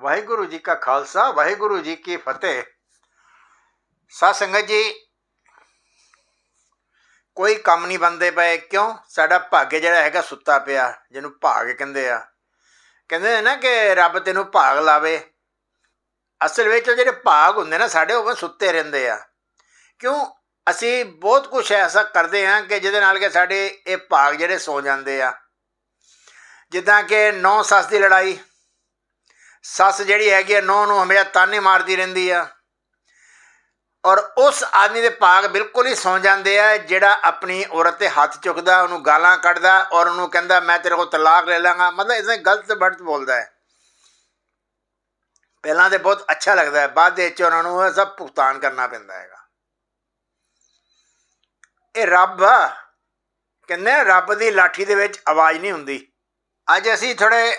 ਵਾਹਿਗੁਰੂ ਜੀ ਕਾ ਖਾਲਸਾ, ਵਾਹਿਗੁਰੂ ਜੀ ਕੀ ਫਤਿਹ। ਸਾਧ ਸੰਗਤ ਜੀ, ਕੋਈ ਕੰਮ ਨਹੀਂ ਬੰਦੇ ਪਏ। ਕਿਉਂ? ਸਾਡਾ ਭਾਗ ਜਿਹੜਾ ਹੈਗਾ ਸੁੱਤਾ ਪਿਆ, ਜਿਹਨੂੰ ਭਾਗ ਕਹਿੰਦੇ ਆ। ਕਹਿੰਦੇ ਨਾ ਕਿ ਰੱਬ ਤੈਨੂੰ ਭਾਗ ਲਾਵੇ। ਅਸਲ ਵਿੱਚ ਉਹ ਜਿਹੜੇ ਭਾਗ ਹੁੰਦੇ ਨਾ, ਸਾਡੇ ਉਹ ਸੁੱਤੇ ਰਹਿੰਦੇ ਆ। ਕਿਉਂ? ਅਸੀਂ ਬਹੁਤ ਕੁਝ ਐਸਾ ਕਰਦੇ ਹਾਂ ਕਿ ਜਿਹਦੇ ਨਾਲ ਕਿ ਸਾਡੇ ਇਹ ਭਾਗ ਜਿਹੜੇ ਸੋ ਜਾਂਦੇ ਆ। ਜਿੱਦਾਂ ਕਿ ਨੌ ਸੱਸ ਦੀ ਲੜਾਈ ਸੱਸ ਜਿਹੜੀ ਹੈਗੀ ਆ ਨੌ ਨੂੰ ਹਮੇਸ਼ਾ ਤਾਨੇ ਮਾਰਦੀ ਰਹਿੰਦੀ ਆ। ਔਰ ਉਸ ਆਦਮੀ ਦੇ ਭਾਗ ਬਿਲਕੁਲ ਹੀ ਸੌ ਜਾਂਦੇ ਆ, ਜਿਹੜਾ ਆਪਣੀ ਔਰਤ ਤੇ ਹੱਥ ਚੁੱਕਦਾ, ਉਹਨੂੰ ਗਾਲਾਂ ਕੱਢਦਾ ਔਰ ਉਹਨੂੰ ਕਹਿੰਦਾ, ਮੈਂ ਤੇਰੇ ਕੋਲ ਤਲਾਕ ਲੈ ਲਾਂਗਾ। ਮਤਲਬ ਇਸਨੇ ਗਲਤ ਵਰਤ ਬੋਲਦਾ ਹੈ। ਪਹਿਲਾਂ ਤੇ ਬਹੁਤ ਅੱਛਾ ਲੱਗਦਾ ਹੈ, ਬਾਅਦ ਦੇ ਵਿੱਚ ਉਹਨਾਂ ਨੂੰ ਸਭ ਭੁਗਤਾਨ ਕਰਨਾ ਪੈਂਦਾ ਹੈਗਾ। ਇਹ ਰੱਬ ਕਹਿੰਦੇ ਰੱਬ ਦੀ ਲਾਠੀ ਦੇ ਵਿੱਚ ਆਵਾਜ਼ ਨਹੀਂ ਹੁੰਦੀ। ਅੱਜ ਅਸੀਂ ਥੋੜੇ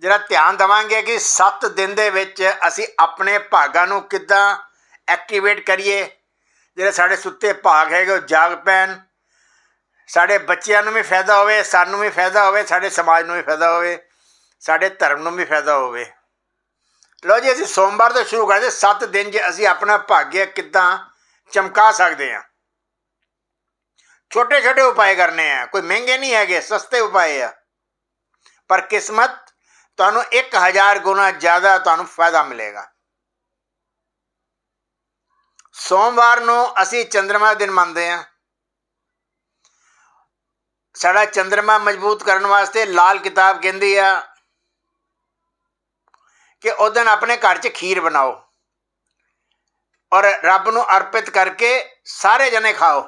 ਜਿਹੜਾ ਧਿਆਨ ਦਵਾਂਗੇ ਕਿ 7 ਦਿਨ ਦੇ ਵਿੱਚ ਅਸੀਂ ਆਪਣੇ ਭਾਗਾਂ ਨੂੰ ਕਿੱਦਾਂ ਐਕਟੀਵੇਟ ਕਰੀਏ। ਜਿਹੜੇ ਸਾਡੇ ਸੁੱਤੇ ਭਾਗ ਹੈਗੇ, ਉਹ ਜਾਗ ਪੈਣ। ਸਾਡੇ ਬੱਚਿਆਂ ਨੂੰ ਵੀ ਫਾਇਦਾ ਹੋਵੇ, ਸਾਨੂੰ ਵੀ ਫਾਇਦਾ ਹੋਵੇ, ਸਾਡੇ ਸਮਾਜ ਨੂੰ ਵੀ ਫਾਇਦਾ ਹੋਵੇ, ਸਾਡੇ ਧਰਮ ਨੂੰ ਵੀ ਫਾਇਦਾ ਹੋਵੇ। ਲੋ ਜੀ, ਅਸੀਂ ਸੋਮਵਾਰ ਤੋਂ ਸ਼ੁਰੂ ਕਰਦੇ 7 ਦਿਨ 'ਚ ਅਸੀਂ ਆਪਣਾ ਭਾਗਿਆ ਕਿੱਦਾਂ ਚਮਕਾ ਸਕਦੇ ਹਾਂ। ਛੋਟੇ ਛੋਟੇ ਉਪਾਏ ਕਰਨੇ ਆ। ਕੋਈ ਮਹਿੰਗੇ ਨਹੀਂ ਹੈਗੇ, ਸਸਤੇ ਉਪਾਅ ਆ। ਪਰ ਕਿਸਮਤ ਤੁਹਾਨੂੰ 1000 ਗੁਣਾ ਜ਼ਿਆਦਾ ਤੁਹਾਨੂੰ ਫਾਇਦਾ ਮਿਲੇਗਾ। ਸੋਮਵਾਰ ਨੂੰ ਅਸੀਂ ਚੰ드ਰਮਾ ਦਿਨ ਮੰਨਦੇ ਹਾਂ। ਸਾਡਾ ਚੰ드ਰਮਾ ਮਜ਼ਬੂਤ ਕਰਨ ਵਾਸਤੇ ਲਾਲ ਕਿਤਾਬ ਕਹਿੰਦੀ ਆ ਕਿ ਉਹ ਦਿਨ ਆਪਣੇ ਘਰ 'ਚ ਖੀਰ ਬਣਾਓ ਔਰ ਰੱਬ ਨੂੰ ਅਰਪਿਤ ਕਰਕੇ ਸਾਰੇ ਜਣੇ ਖਾਓ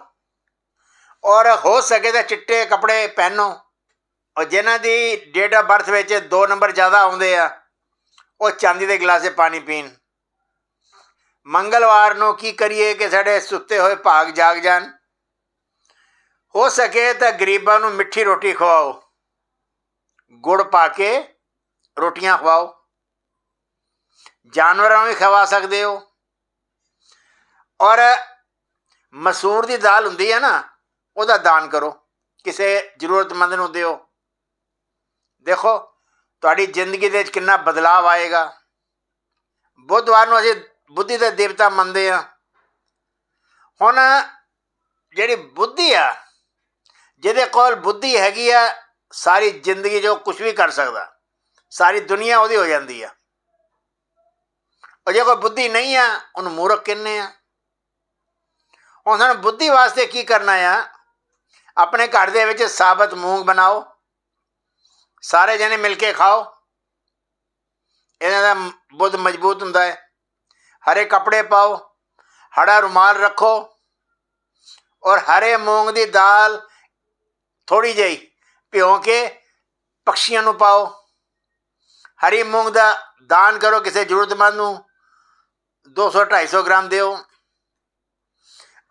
ਔਰ ਹੋ ਸਕੇ ਤਾਂ ਚਿੱਟੇ ਕੱਪੜੇ ਪਹਿਨੋ। ਔਰ ਜਿਨ੍ਹਾਂ ਦੀ ਡੇਟ ਆਫ ਬਰਥ ਵਿੱਚ 2 ਨੰਬਰ ਜ਼ਿਆਦਾ ਆਉਂਦੇ ਆ, ਉਹ ਚਾਂਦੀ ਦੇ ਗਲਾਸੇ ਪਾਣੀ ਪੀਣ। ਮੰਗਲਵਾਰ ਨੂੰ ਕੀ ਕਰੀਏ ਕਿ ਸਾਡੇ ਸੁੱਤੇ ਹੋਏ ਭਾਗ ਜਾਗ ਜਾਣ। ਹੋ ਸਕੇ ਤਾਂ ਗਰੀਬਾਂ ਨੂੰ ਮਿੱਠੀ ਰੋਟੀ ਖਵਾਓ। ਗੁੜ ਪਾ ਕੇ ਰੋਟੀਆਂ ਖਵਾਓ। ਜਾਨਵਰਾਂ ਨੂੰ ਵੀ ਖਵਾ ਸਕਦੇ ਹੋ। ਔਰ ਮਸੂਰ ਦੀ ਦਾਲ ਹੁੰਦੀ ਹੈ ਨਾ, ਉਹਦਾ ਦਾਨ ਕਰੋ। ਕਿਸੇ ਜ਼ਰੂਰਤਮੰਦ ਨੂੰ ਦਿਓ। ਦੇਖੋ, ਤੁਹਾਡੀ ਜ਼ਿੰਦਗੀ ਦੇ ਵਿੱਚ ਕਿੰਨਾ ਬਦਲਾਅ ਆਏਗਾ। ਬੁੱਧਵਾਰ ਨੂੰ ਅਸੀਂ ਬੁੱਧੀ ਦੇ ਦੇਵਤਾ ਮੰਨਦੇ ਆ ਹੁਣ ਜਿਹੜੀ ਬੁੱਧੀ ਆ, ਜਿਹਦੇ ਕੋਲ ਬੁੱਧੀ ਹੈਗੀ ਆ, ਸਾਰੀ ਜ਼ਿੰਦਗੀ ਜੋ ਕੁਝ ਵੀ ਕਰ ਸਕਦਾ। ਸਾਰੀ ਦੁਨੀਆ ਉਹਦੀ ਹੋ ਜਾਂਦੀ ਆ। ਉਹ ਜੇ ਕੋਈ ਬੁੱਧੀ ਨਹੀਂ ਆ, ਉਹਨੂੰ ਮੂਰਖ ਕਹਿੰਦੇ ਆ। ਉਹਨਾਂ ਨੂੰ ਬੁੱਧੀ ਵਾਸਤੇ ਕੀ ਕਰਨਾ ਆ? ਆਪਣੇ ਘਰ ਦੇ ਵਿੱਚ ਸਾਬਤ ਮੂੰਗ ਬਣਾਓ। ਸਾਰੇ ਜਣੇ ਮਿਲ ਕੇ ਖਾਓ। ਇਹਨਾਂ ਦਾ ਬੁੱਧ ਮਜ਼ਬੂਤ ਹੁੰਦਾ ਹੈ। ਹਰੇ ਕੱਪੜੇ ਪਾਓ, ਹੜਾ ਰੁਮਾਲ ਰੱਖੋ ਔਰ ਹਰੇ ਮੂੰਗ ਦੀ ਦਾਲ ਥੋੜੀ ਜਿਹੀ ਭਿਓ ਕੇ ਪਕਸ਼ੀਆਂ ਨੂੰ ਪਾਓ। ਹਰੀ ਮੂੰਗ ਦਾ ਦਾਨ ਕਰੋ ਕਿਸੇ ਜ਼ਰੂਰਤਮੰਦ ਨੂੰ 200 250 ਗ੍ਰਾਮ ਦਿਓ।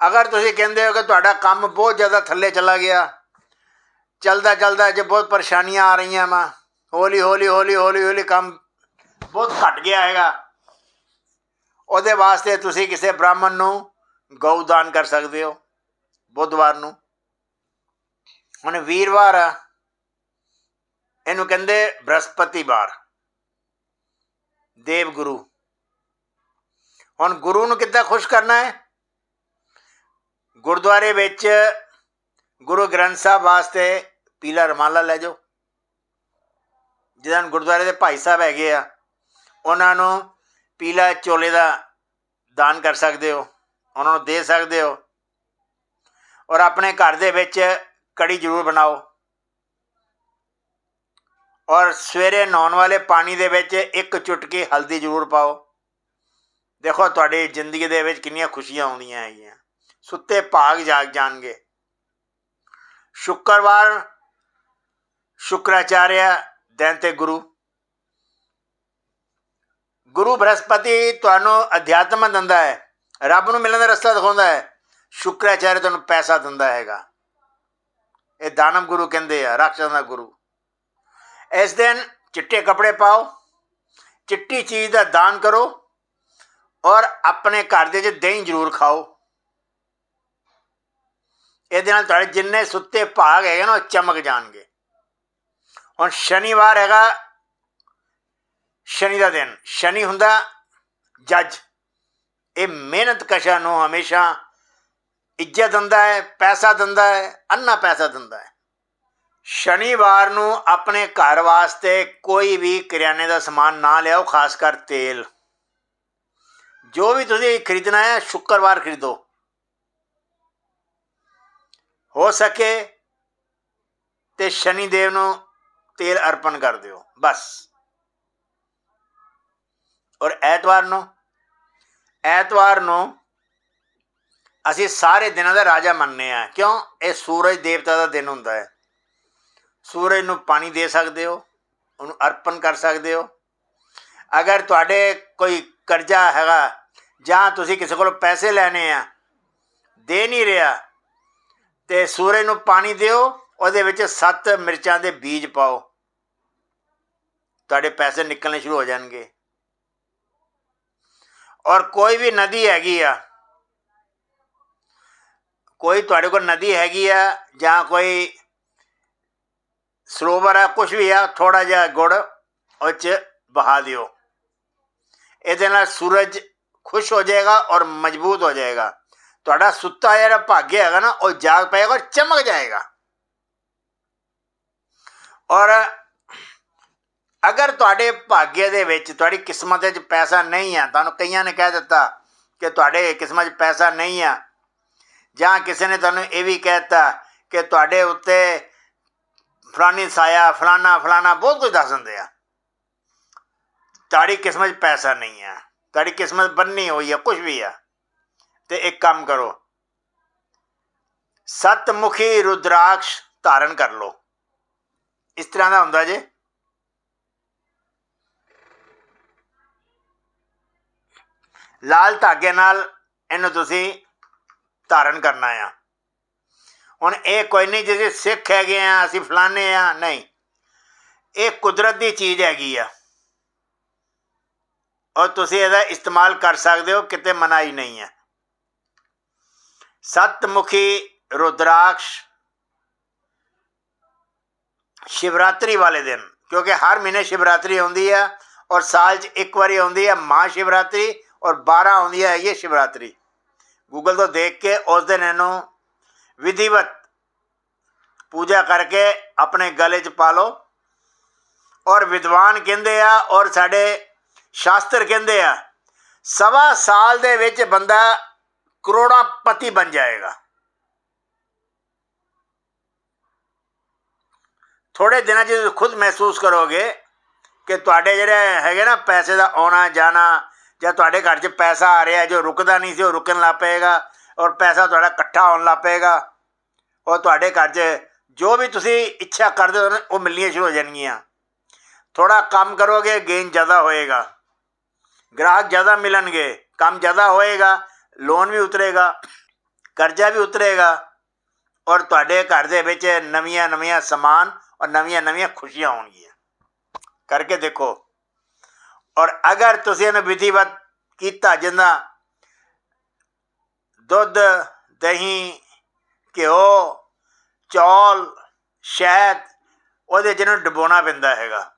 ਅਗਰ ਤੁਸੀਂ ਕਹਿੰਦੇ ਹੋ ਕਿ ਤੁਹਾਡਾ ਕੰਮ ਬਹੁਤ ਜ਼ਿਆਦਾ ਥੱਲੇ ਚਲਾ ਗਿਆ ਚਲਦਾ ਚਲਦਾ ਜੇ ਬਹੁਤ ਪਰੇਸ਼ਾਨੀਆਂ ਆ ਰਹੀਆਂ ਵਾ। ਹੌਲੀ ਹੌਲੀ ਹੌਲੀ ਹੌਲੀ ਹੌਲੀ ਕੰਮ ਬਹੁਤ ਘਟ ਗਿਆ ਹੈਗਾ। ਉਹਦੇ ਵਾਸਤੇ ਤੁਸੀਂ ਕਿਸੇ ਬ੍ਰਾਹਮਣ ਨੂੰ ਗਊ ਦਾਨ ਕਰ ਸਕਦੇ ਹੋ, ਬੁੱਧਵਾਰ ਨੂੰ। ਹੁਣ ਵੀਰਵਾਰ ਆ। ਇਹਨੂੰ ਕਹਿੰਦੇ ਬ੍ਰਹਸਪਤੀਵਾਰ। ਦੇਵ ਗੁਰੂ। ਹੁਣ ਗੁਰੂ ਨੂੰ ਕਿੱਦਾਂ ਖੁਸ਼ ਕਰਨਾ ਹੈ? ਗੁਰਦੁਆਰੇ ਵਿੱਚ ਗੁਰੂ ਗ੍ਰੰਥ ਸਾਹਿਬ ਵਾਸਤੇ ਪੀਲਾ ਰਮਾਲਾ ਲੈ ਜਾਓ। ਜਿਹਨਾਂ ਗੁਰਦੁਆਰੇ ਦੇ ਭਾਈ ਸਾਹਿਬ ਹੈਗੇ ਆ, ਉਹਨਾਂ ਨੂੰ ਪੀਲਾ ਚੋਲੇ ਦਾ ਦਾਨ ਕਰ ਸਕਦੇ ਹੋ, ਉਹਨਾਂ ਨੂੰ ਦੇ ਸਕਦੇ ਹੋ ਔਰ ਆਪਣੇ ਘਰ ਦੇ ਵਿੱਚ ਕੜੀ ਜ਼ਰੂਰ ਬਣਾਓ। ਔਰ ਸਵੇਰੇ ਨਹਾਉਣ ਵਾਲੇ ਪਾਣੀ ਦੇ ਵਿੱਚ ਇੱਕ ਚੁਟਕੀ ਹਲਦੀ ਜ਼ਰੂਰ ਪਾਓ। ਦੇਖੋ ਤੁਹਾਡੀ ਜ਼ਿੰਦਗੀ ਦੇ ਵਿੱਚ ਕਿੰਨੀਆਂ ਖੁਸ਼ੀਆਂ ਆਉਂਦੀਆਂ ਹੈਗੀਆਂ। ਸੁੱਤੇ ਭਾਗ ਜਾਗ ਜਾਣਗੇ। ਸ਼ੁੱਕਰਵਾਰ ਸ਼ੁਕਰਾਚਾਰਿਆ ਦਿਨ ਤੇ ਗੁਰੂ। ਗੁਰੂ ਬ੍ਰਹਸਪਤੀ ਤੁਹਾਨੂੰ ਅਧਿਆਤਮ ਦਿੰਦਾ ਹੈ। ਰੱਬ ਨੂੰ ਮਿਲਣ ਦਾ ਰਸਤਾ ਦਿਖਾਉਂਦਾ ਹੈ। ਸ਼ੁਕਰਾਚਾਰਿਆ ਤੁਹਾਨੂੰ ਪੈਸਾ ਦਿੰਦਾ ਹੈਗਾ। ਇਹ ਦਾਨਮ ਗੁਰੂ ਕਹਿੰਦੇ ਆ, ਰਾਖਸ਼ਾਂ ਦਾ ਗੁਰੂ। ਇਸ ਦਿਨ ਚਿੱਟੇ ਕੱਪੜੇ ਪਾਓ, ਚਿੱਟੀ ਚੀਜ਼ ਦਾ ਦਾਨ ਕਰੋ ਔਰ ਆਪਣੇ ਘਰ ਦੇ ਵਿੱਚ ਦਹੀਂ ਜ਼ਰੂਰ ਖਾਓ। ਇਹਦੇ ਨਾਲ ਤੁਹਾਡੇ ਜਿੰਨੇ ਸੁੱਤੇ ਭਾਗ ਹੈਗੇ ਨਾ, ਉਹ ਚਮਕ ਜਾਣਗੇ। ਹੁਣ ਸ਼ਨੀਵਾਰ ਹੈਗਾ, ਸ਼ਨੀ ਦਾ ਦਿਨ। ਸ਼ਨੀ ਹੁੰਦਾ ਜੱਜ। ਇਹ ਮਿਹਨਤ ਕਸ਼ਾ ਨੂੰ ਹਮੇਸ਼ਾ ਇੱਜ਼ਤ ਦਿੰਦਾ ਹੈ, ਪੈਸਾ ਦਿੰਦਾ ਹੈ, ਅੰਨਾ ਪੈਸਾ ਦਿੰਦਾ ਹੈ। ਸ਼ਨੀਵਾਰ ਨੂੰ ਆਪਣੇ ਘਰ ਵਾਸਤੇ ਕੋਈ ਵੀ ਕਰਿਆਨੇ ਦਾ ਸਮਾਨ ਨਾ ਲਿਆਓ, ਖਾਸ ਕਰ ਤੇਲ। ਜੋ ਵੀ ਤੁਸੀਂ ਖਰੀਦਣਾ ਹੈ, ਸ਼ੁੱਕਰਵਾਰ ਖਰੀਦੋ। ਹੋ ਸਕੇ ਤੇ ਸ਼ਨੀ ਦੇਵ ਨੂੰ ਤੇਲ ਅਰਪਣ ਕਰ ਦਿਓ, ਬਸ। ਔਰ ਐਤਵਾਰ ਨੂੰ ਐਤਵਾਰ ਨੂੰ ਅਸੀਂ ਸਾਰੇ ਦਿਨਾਂ ਦਾ ਰਾਜਾ ਮੰਨਦੇ ਆ ਕਿਉਂ? ਇਹ ਸੂਰਜ ਦੇਵਤਾ ਦਾ ਦਿਨ ਹੁੰਦਾ ਹੈ। ਸੂਰਜ ਨੂੰ ਪਾਣੀ ਦੇ ਸਕਦੇ ਹੋ, ਉਹਨੂੰ ਅਰਪਣ ਕਰ ਸਕਦੇ ਹੋ। ਅਗਰ ਤੁਹਾਡੇ ਕੋਈ ਕਰਜ਼ਾ ਹੈਗਾ, ਜਾਂ ਤੁਸੀਂ ਕਿਸੇ ਕੋਲੋਂ ਪੈਸੇ ਲੈਣੇ ਆ, ਦੇ ਨਹੀਂ ਰਿਹਾ, ਤੇ ਸੂਰਜ ਨੂੰ ਪਾਣੀ ਦਿਓ, ਉਹਦੇ ਵਿੱਚ ਸੱਤ ਮਿਰਚਾਂ ਦੇ ਬੀਜ ਪਾਓ। ਤੁਹਾਡੇ ਪੈਸੇ ਨਿਕਲਣੇ ਸ਼ੁਰੂ ਹੋ ਜਾਣਗੇ। ਔਰ ਕੋਈ ਵੀ ਨਦੀ ਹੈਗੀ ਆ, ਕੋਈ ਤੁਹਾਡੇ ਕੋਲ ਨਦੀ ਹੈਗੀ ਆ ਜਾਂ ਕੋਈ ਸਰੋਵਰ ਆ ਕੁਝ ਵੀ ਆ ਥੋੜਾ ਜਿਹਾ ਗੁੜ ਉਹ 'ਚ ਬਹਾ ਦਿਓ। ਇਹਦੇ ਨਾਲ ਸੂਰਜ ਖੁਸ਼ ਹੋ ਜਾਏਗਾ ਔਰ ਮਜ਼ਬੂਤ ਹੋ ਜਾਏਗਾ। ਤੁਹਾਡਾ ਸੁੱਤਾ ਜਿਹੜਾ ਭਾਗਿਆ ਹੈਗਾ ਨਾ, ਉਹ ਜਾਗ ਪਏਗਾ ਔਰ ਚਮਕ ਜਾਏਗਾ। ਔਰ ਅਗਰ ਤੁਹਾਡੇ ਭਾਗਯ ਦੇ ਵਿੱਚ ਤੁਹਾਡੀ ਕਿਸਮਤ ਵਿੱਚ ਪੈਸਾ ਨਹੀਂ ਆ, ਤੁਹਾਨੂੰ ਕਈਆਂ ਨੇ ਕਹਿ ਦਿੱਤਾ ਕਿ ਤੁਹਾਡੇ ਕਿਸਮਤ 'ਚ ਪੈਸਾ ਨਹੀਂ ਆ, ਜਾਂ ਕਿਸੇ ਨੇ ਤੁਹਾਨੂੰ ਇਹ ਵੀ ਕਹਿਤਾ ਕਿ ਤੁਹਾਡੇ ਉੱਤੇ ਫਲਾਨੀ ਸਾਇਆ ਫਲਾਨਾ ਫਲਾਨਾ ਬਹੁਤ ਕੁਝ ਦੱਸ ਦਿੰਦੇ ਆ। ਤੁਹਾਡੀ ਕਿਸਮਤ 'ਚ ਪੈਸਾ ਨਹੀਂ ਆ, ਤੁਹਾਡੀ ਕਿਸਮਤ ਬੰਨੀ ਹੋਈ ਆ ਕੁਝ ਵੀ ਆ। ਤੇ ਇੱਕ ਕੰਮ ਕਰੋ। ਸਤਮੁਖੀ ਰੁਦਰਾਕਸ਼ ਧਾਰਨ ਕਰ ਲਓ। ਇਸ ਤਰ੍ਹਾਂ ਦਾ ਹੁੰਦਾ ਜੇ। ਲਾਲ ਧਾਗੇ ਨਾਲ ਇਹਨੂੰ ਤੁਸੀਂ ਧਾਰਨ ਕਰਨਾ ਆ। ਹੁਣ ਇਹ ਕੋਈ ਨਹੀਂ ਜਿਹੜੇ ਸਿੱਖ ਹੈਗੇ ਆ, ਅਸੀਂ ਫਲਾਣੇ ਆ, ਨਹੀਂ। ਇਹ ਕੁਦਰਤ ਦੀ ਚੀਜ਼ ਹੈਗੀ ਆ। ਔਰ ਤੁਸੀਂ ਇਹਦਾ ਇਸਤੇਮਾਲ ਕਰ ਸਕਦੇ ਹੋ, ਕਿਤੇ ਮਨਾਈ ਨਹੀਂ ਹੈ ਸਤਮੁਖੀ ਰੁਦਰਾਕਸ਼ ਸ਼ਿਵਰਾਤਰੀ ਵਾਲੇ ਦਿਨ, ਕਿਉਂਕਿ ਹਰ ਮਹੀਨੇ ਸ਼ਿਵਰਾਤਰੀ ਆਉਂਦੀ ਆ ਔਰ ਸਾਲ 'ਚ ਇੱਕ ਵਾਰੀ ਆਉਂਦੀ ਹੈ ਮਹਾ ਸ਼ਿਵਰਾਤਰੀ ਔਰ 12 ਆਉਂਦੀ ਹੈ ਸ਼ਿਵਰਾਤਰੀ। ਗੂਗਲ ਤੋਂ ਦੇਖ ਕੇ ਉਸ ਦਿਨ ਇਹਨੂੰ ਵਿਧੀਵਤ ਪੂਜਾ ਕਰਕੇ ਆਪਣੇ ਗਲੇ 'ਚ ਪਾ ਲਓ। ਔਰ ਵਿਦਵਾਨ ਕਹਿੰਦੇ ਆ ਔਰ ਸਾਡੇ ਸ਼ਾਸਤਰ ਕਹਿੰਦੇ ਆ, ਸਵਾ ਸਾਲ ਦੇ ਵਿੱਚ ਬੰਦਾ ਕਰੋੜਾਂ ਪਤੀ ਬਣ ਜਾਏਗਾ। ਥੋੜੇ ਦਿਨਾਂ 'ਚ ਤੁਸੀਂ ਖੁਦ ਮਹਿਸੂਸ ਕਰੋਗੇ ਕਿ ਤੁਹਾਡੇ ਜਿਹੜੇ ਹੈਗੇ ਨਾ ਪੈਸੇ ਦਾ ਆਉਣਾ ਜਾਣਾ ਜਾਂ ਤੁਹਾਡੇ ਘਰ 'ਚ ਪੈਸਾ ਆ ਰਿਹਾ ਜੋ ਰੁਕਦਾ ਨਹੀਂ ਸੀ ਉਹ ਰੁਕਣ ਲੱਗ ਪਏਗਾ ਔਰ ਪੈਸਾ ਤੁਹਾਡਾ ਇਕੱਠਾ ਹੋਣ ਲੱਗ ਪਏਗਾ ਔਰ ਤੁਹਾਡੇ ਘਰ 'ਚ ਜੋ ਵੀ ਤੁਸੀਂ ਇੱਛਾ ਕਰਦੇ ਹੋ ਉਹ ਮਿਲਣੀਆਂ ਸ਼ੁਰੂ ਹੋ ਜਾਣਗੀਆਂ ਥੋੜਾ ਕੰਮ ਕਰੋਗੇ ਗੇਨ ਜ਼ਿਆਦਾ ਹੋਏਗਾ ਗ੍ਰਾਹਕ ਜ਼ਿਆਦਾ ਮਿਲਣਗੇ ਕੰਮ ਜ਼ਿਆਦਾ ਹੋਏਗਾ ਲੋਨ ਵੀ ਉਤਰੇਗਾ ਕਰਜ਼ਾ ਵੀ ਉਤਰੇਗਾ ਔਰ ਤੁਹਾਡੇ ਘਰ ਦੇ ਵਿੱਚ ਨਵੀਆਂ ਨਵੀਆਂ ਸਮਾਨ ਔਰ ਨਵੀਆਂ ਨਵੀਆਂ ਖੁਸ਼ੀਆਂ ਹੋਣਗੀਆਂ ਕਰਕੇ ਦੇਖੋ ਔਰ ਅਗਰ ਤੁਸੀਂ ਇਹਨੂੰ ਵਿਧੀਵਤ ਕੀਤਾ, ਜਿੰਨਾ ਦੁੱਧ, ਦਹੀਂ, ਘਿਓ, ਚੌਲ, ਸ਼ਹਿਦ, ਉਹਦੇ ਜਿਹਨੂੰ ਡਬੋਣਾ ਪੈਂਦਾ ਹੈਗਾ।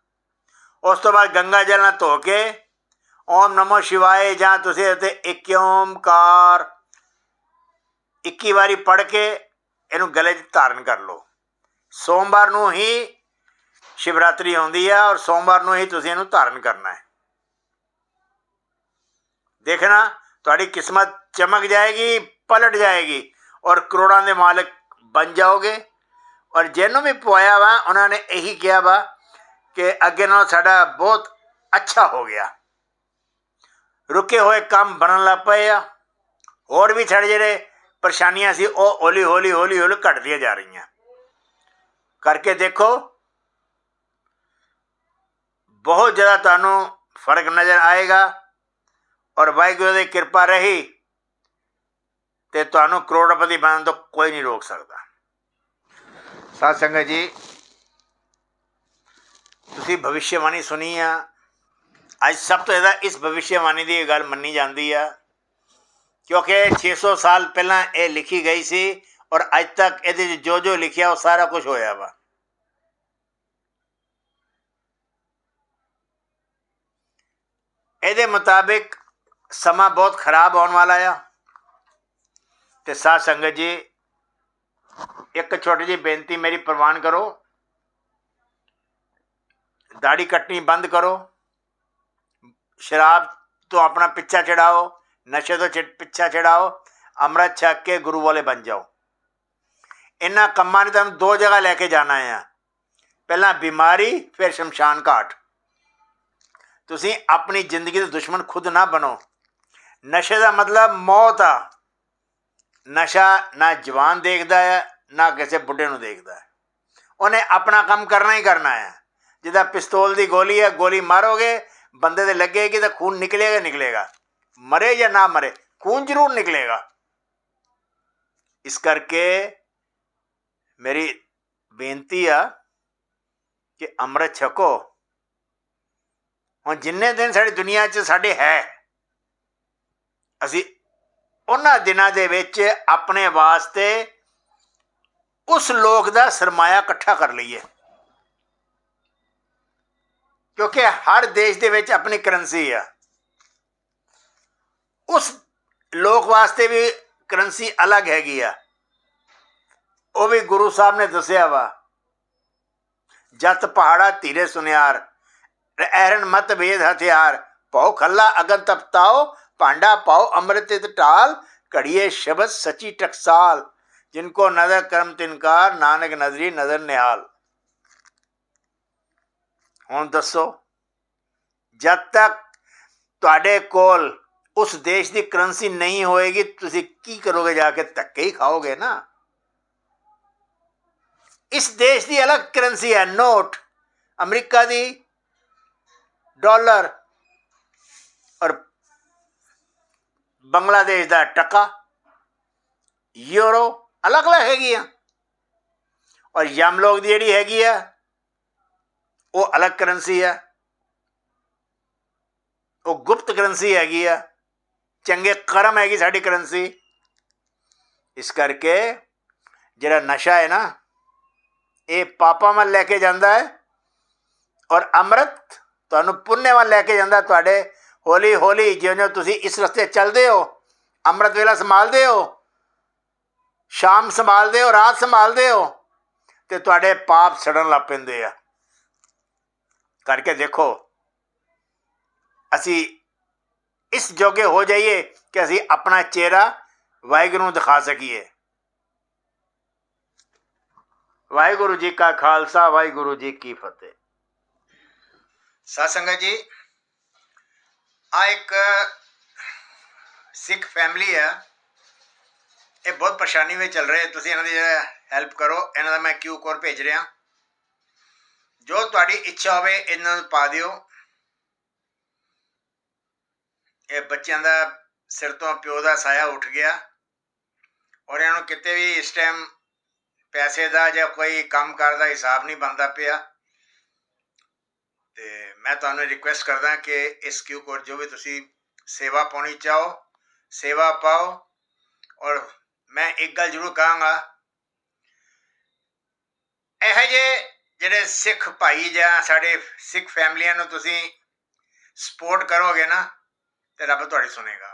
ਉਸ ਤੋਂ ਬਾਅਦ ਗੰਗਾ ਜਲ ਨਾਲ ਧੋ ਕੇ ਓਮ ਨਮੋ ਸ਼ਿਵਾਏ, ਜਾਂ ਤੁਸੀਂ ਉਤੇ ਇੱਕ ਓਮਕਾਰ 21 ਵਾਰੀ ਪੜ ਕੇ ਇਹਨੂੰ ਗਲੇ 'ਚ ਧਾਰਨ ਕਰ ਲਓ। ਸੋਮਵਾਰ ਨੂੰ ਹੀ ਸ਼ਿਵਰਾਤਰੀ ਆਉਂਦੀ ਹੈ ਔਰ ਸੋਮਵਾਰ ਨੂੰ ਹੀ ਤੁਸੀਂ ਇਹਨੂੰ ਧਾਰਨ ਕਰਨਾ ਹੈ। ਦੇਖਣਾ, ਤੁਹਾਡੀ ਕਿਸਮਤ ਚਮਕ ਜਾਏਗੀ, ਪਲਟ ਜਾਏਗੀ ਔਰ ਕਰੋੜਾਂ ਦੇ ਮਾਲਕ ਬਣ ਜਾਓਗੇ। ਔਰ ਜਿਹਨੂੰ ਵੀ ਪਵਾਇਆ ਵਾ, ਉਹਨਾਂ ਨੇ ਇਹੀ ਕਿਹਾ ਵਾ ਕਿ ਅੱਗੇ ਨਾਲ ਸਾਡਾ ਬਹੁਤ ਅੱਛਾ ਹੋ ਗਿਆ। ਰੁਕੇ ਹੋਏ ਕੰਮ ਬਣਨ ਲੱਗ ਪਏ ਆ। ਹੋਰ ਵੀ ਸਾਡੇ ਜਿਹੜੇ ਪਰੇਸ਼ਾਨੀਆਂ ਸੀ, ਉਹ ਹੌਲੀ ਹੌਲੀ ਹੌਲੀ ਹੌਲੀ ਘਟਦੀਆਂ ਜਾ ਰਹੀਆਂ। ਕਰਕੇ ਦੇਖੋ, ਬਹੁਤ ਜ਼ਿਆਦਾ ਤੁਹਾਨੂੰ ਫ਼ਰਕ ਨਜ਼ਰ ਆਏਗਾ। ਔਰ ਵਾਹਿਗੁਰੂ ਦੀ ਕਿਰਪਾ ਰਹੀ ਤੇ ਤੁਹਾਨੂੰ ਕਰੋੜਪਤੀ ਬਣਨ ਤੋਂ ਕੋਈ ਨਹੀਂ ਰੋਕ ਸਕਦਾ। ਸਾਧ ਸੰਗਤ ਜੀ, ਤੁਸੀਂ ਭਵਿਸ਼ਯਵਾਣੀ ਸੁਣੀ ਆ। ਅੱਜ ਸਭ ਤੋਂ ਜ਼ਿਆਦਾ ਇਸ ਭਵਿਸ਼ਯਵਾਣੀ ਦੀ ਇਹ ਗੱਲ ਮੰਨੀ ਜਾਂਦੀ ਆ, ਕਿਉਂਕਿ 600 ਸਾਲ ਪਹਿਲਾਂ ਇਹ ਲਿਖੀ ਗਈ ਸੀ ਔਰ ਅੱਜ ਤੱਕ ਇਹਦੇ 'ਚ ਜੋ ਜੋ ਲਿਖਿਆ ਉਹ ਸਾਰਾ ਕੁਝ ਹੋਇਆ ਵਾ। ਇਹਦੇ ਮੁਤਾਬਿਕ ਸਮਾਂ ਬਹੁਤ ਖਰਾਬ ਆਉਣ ਵਾਲਾ ਆ। ਤੇ ਸਾਧ ਸੰਗਤ ਜੀ, ਇੱਕ ਛੋਟੀ ਜਿਹੀ ਬੇਨਤੀ ਮੇਰੀ ਪ੍ਰਵਾਨ ਕਰੋ। ਦਾੜੀ ਕੱਟਣੀ ਬੰਦ ਕਰੋ। ਸ਼ਰਾਬ ਤੋਂ ਆਪਣਾ ਪਿੱਛਾ ਛਡਾਓ ਨਸ਼ੇ ਤੋਂ ਪਿੱਛਾ ਛਡਾਓ ਅੰਮ੍ਰਿਤ ਛਕ ਕੇ ਗੁਰੂ ਵਾਲੇ ਬਣ ਜਾਓ। ਇਹਨਾਂ ਕੰਮਾਂ ਨੇ ਤੁਹਾਨੂੰ ਦੋ ਜਗ੍ਹਾ ਲੈ ਕੇ ਜਾਣਾ ਆ। ਪਹਿਲਾਂ ਬਿਮਾਰੀ, ਫਿਰ ਸ਼ਮਸ਼ਾਨ ਘਾਟ। ਤੁਸੀਂ ਆਪਣੀ ਜ਼ਿੰਦਗੀ ਦੇ ਦੁਸ਼ਮਣ ਖੁਦ ਨਾ ਬਣੋ। ਨਸ਼ੇ ਦਾ ਮਤਲਬ ਮੌਤ ਆ। ਨਸ਼ਾ ਨਾ ਜਵਾਨ ਦੇਖਦਾ ਹੈ, ਨਾ ਕਿਸੇ ਬੁੱਢੇ ਨੂੰ ਦੇਖਦਾ ਹੈ। ਉਹਨੇ ਆਪਣਾ ਕੰਮ ਕਰਨਾ ਹੀ ਕਰਨਾ ਹੈ। ਜਿੱਦਾਂ ਪਿਸਤੌਲ ਦੀ ਗੋਲੀ ਹੈ, ਗੋਲੀ ਮਾਰੋਗੇ, ਬੰਦੇ ਦੇ ਲੱਗੇਗੀ ਤਾਂ ਖੂਨ ਨਿਕਲੇਗਾ ਨਿਕਲੇਗਾ। ਮਰੇ ਜਾਂ ਨਾ ਮਰੇ, ਖੂਨ ਜ਼ਰੂਰ ਨਿਕਲੇਗਾ। ਇਸ ਕਰਕੇ ਮੇਰੀ ਬੇਨਤੀ ਆ ਕਿ ਅੰਮ੍ਰਿਤ ਛਕੋ। ਹੁਣ ਜਿੰਨੇ ਦਿਨ ਸਾਡੀ ਦੁਨੀਆ 'ਚ ਸਾਡੇ ਹੈ ਅਸੀਂ ਉਹਨਾਂ ਦਿਨਾਂ ਦੇ ਵਿੱਚ ਆਪਣੇ ਵਾਸਤੇ ਉਸ ਲੋਕ ਦਾ ਸਰਮਾਇਆ ਇਕੱਠਾ ਕਰ ਲਈਏ। ਕਿਉਂਕਿ ਹਰ ਦੇਸ਼ ਦੇ ਵਿੱਚ ਆਪਣੀ ਕਰੰਸੀ ਆ। ਉਸ ਲੋਕ ਵਾਸਤੇ ਵੀ ਕਰੰਸੀ ਅਲੱਗ ਹੈਗੀ ਆ। ਉਹ ਵੀ ਗੁਰੂ ਸਾਹਿਬ ਨੇ ਦੱਸਿਆ ਵਾ, ਜਤ ਪਹਾੜਾ ਧੀਰੇ ਸੁਨਿਆਰ ਐਰਨ ਮਤ ਵੇਦ ਹਥਿਆਰ ਪਾਉ ਖੱਲਾ ਅਗਨ ਤਪਤਾਓ ਭਾਂਡਾ ਪਾਓ ਅੰਮ੍ਰਿਤ ਤੇ ਘੜੀਏ ਸ਼ਬਦ ਸਚੀ ਟਕਸਾਲ ਜਿनको ਨਜ਼ਰ ਕਰਮ ਤਿਨਕਾਰ ਨਾਨਕ ਨਜ਼ਰੀ ਨਜ਼ਰ ਨਿਹਾਲ ਹੁਣ ਦੱਸੋ ਜਦ ਤੱਕ ਤੁਹਾਡੇ ਕੋਲ ਉਸ ਦੇਸ਼ ਦੀ ਕਰੰਸੀ ਨਹੀਂ ਹੋਏਗੀ ਤੁਸੀਂ ਕੀ ਕਰੋਗੇ ਜਾ ਕੇ ਧੱਕੇ ਹੀ ਖਾਓਗੇ ਨਾ ਇਸ ਦੇਸ਼ ਦੀ ਅਲੱਗ ਕਰੰਸੀ ਹੈ ਨੋਟ ਅਮਰੀਕਾ ਦੀ ਡਾਲਰ ਔਰ ਬੰਗਲਾਦੇਸ਼ ਦਾ ਟਕਾ, ਯੂਰੋ ਅਲੱਗ ਅਲੱਗ ਹੈਗੀ ਆ ਔਰ ਯਮ ਲੋਕ ਦੀ ਜਿਹੜੀ ਹੈਗੀ ਆ, ਉਹ ਅਲੱਗ ਕਰੰਸੀ ਆ। ਉਹ ਗੁਪਤ ਕਰੰਸੀ ਹੈਗੀ ਆ। ਚੰਗੇ ਕਰਮ ਹੈਗੀ ਸਾਡੀ ਕਰੰਸੀ। ਇਸ ਕਰਕੇ ਜਿਹੜਾ ਨਸ਼ਾ ਹੈ ਨਾ, ਇਹ ਪਾਪਾਂ ਵੱਲ ਲੈ ਕੇ ਜਾਂਦਾ ਹੈ। ਔਰ ਅੰਮ੍ਰਿਤ ਤੁਹਾਨੂੰ ਪੁੰਨੇ ਵੱਲ ਲੈ ਕੇ ਜਾਂਦਾ ਤੁਹਾਡੇ ਹੌਲੀ ਹੌਲੀ ਜਿਉਂ-ਜਿਉਂ ਤੁਸੀਂ ਇਸ ਰਸਤੇ ਚੱਲਦੇ ਹੋ, ਅੰਮ੍ਰਿਤ ਵੇਲਾ ਸੰਭਾਲਦੇ ਹੋ, ਸ਼ਾਮ ਸੰਭਾਲਦੇ ਹੋ, ਰਾਤ ਸੰਭਾਲਦੇ ਹੋ, ਤੇ ਤੁਹਾਡੇ ਪਾਪ ਸੜਨ ਲੱਗ ਪੈਂਦੇ ਆ। ਕਰਕੇ ਦੇਖੋ, ਅਸੀਂ ਇਸ ਜੋਗੇ ਹੋ ਜਾਈਏ ਕਿ ਅਸੀਂ ਆਪਣਾ ਚਿਹਰਾ ਵਾਹਿਗੁਰੂ ਨੂੰ ਦਿਖਾ ਸਕੀਏ। ਵਾਹਿਗੁਰੂ ਜੀ ਕਾ ਖਾਲਸਾ, ਵਾਹਿਗੁਰੂ ਜੀ ਕੀ ਫਤਿਹ। ਸਾਧ ਜੀ ਆ ਇੱਕ ਸਿੱਖ ਫੈਮਿਲੀ ਆ। ਇਹ ਬਹੁਤ ਪਰੇਸ਼ਾਨੀ ਵਿੱਚ ਚੱਲ ਰਹੇ। ਤੁਸੀਂ ਇਹਨਾਂ ਦੀ ਹੈਲਪ ਕਰੋ। ਇਹਨਾਂ ਦਾ ਮੈਂ ਕਿਊ ਕੋਡ ਭੇਜ ਰਿਹਾ। ਜੋ ਤੁਹਾਡੀ ਇੱਛਾ ਹੋਵੇ, ਇਹਨਾਂ ਨੂੰ ਪਾ ਦਿਓ। ਇਹ ਬੱਚਿਆਂ ਦਾ ਸਿਰ ਤੋਂ ਪਿਓ ਦਾ ਸਾਇਆ ਉੱਠ ਗਿਆ। ਔਰ ਇਹਨਾਂ ਨੂੰ ਕਿਤੇ ਵੀ ਇਸ ਟਾਈਮ ਪੈਸੇ ਦਾ ਜਾਂ ਕੋਈ ਕੰਮ ਕਾਰ ਦਾ ਹਿਸਾਬ ਨਹੀਂ ਬਣਦਾ ਪਿਆ। ਤੇ ਮੈਂ ਤੁਹਾਨੂੰ ਰਿਕੁਐਸਟ ਕਰਦਾ ਕਿ ਇਸ ਕਿਊ ਕੋਡ ਜੋ ਵੀ ਤੁਸੀਂ ਸੇਵਾ ਪਾਉਣੀ ਚਾਹੋ, ਸੇਵਾ ਪਾਓ ਔਰ ਮੈਂ ਇੱਕ ਗੱਲ ਜ਼ਰੂਰ ਕਹਾਂਗਾ। ਇਹ ਜੇ ਜਿਹੜੇ ਸਿੱਖ ਭਾਈ ਜਾਂ ਸਾਡੇ ਸਿੱਖ ਫੈਮਲੀਆਂ ਨੂੰ ਤੁਸੀਂ ਸਪੋਰਟ ਕਰੋਗੇ ਨਾ, ਤੇ ਰੱਬ ਤੁਹਾਡੀ ਸੁਣੇਗਾ।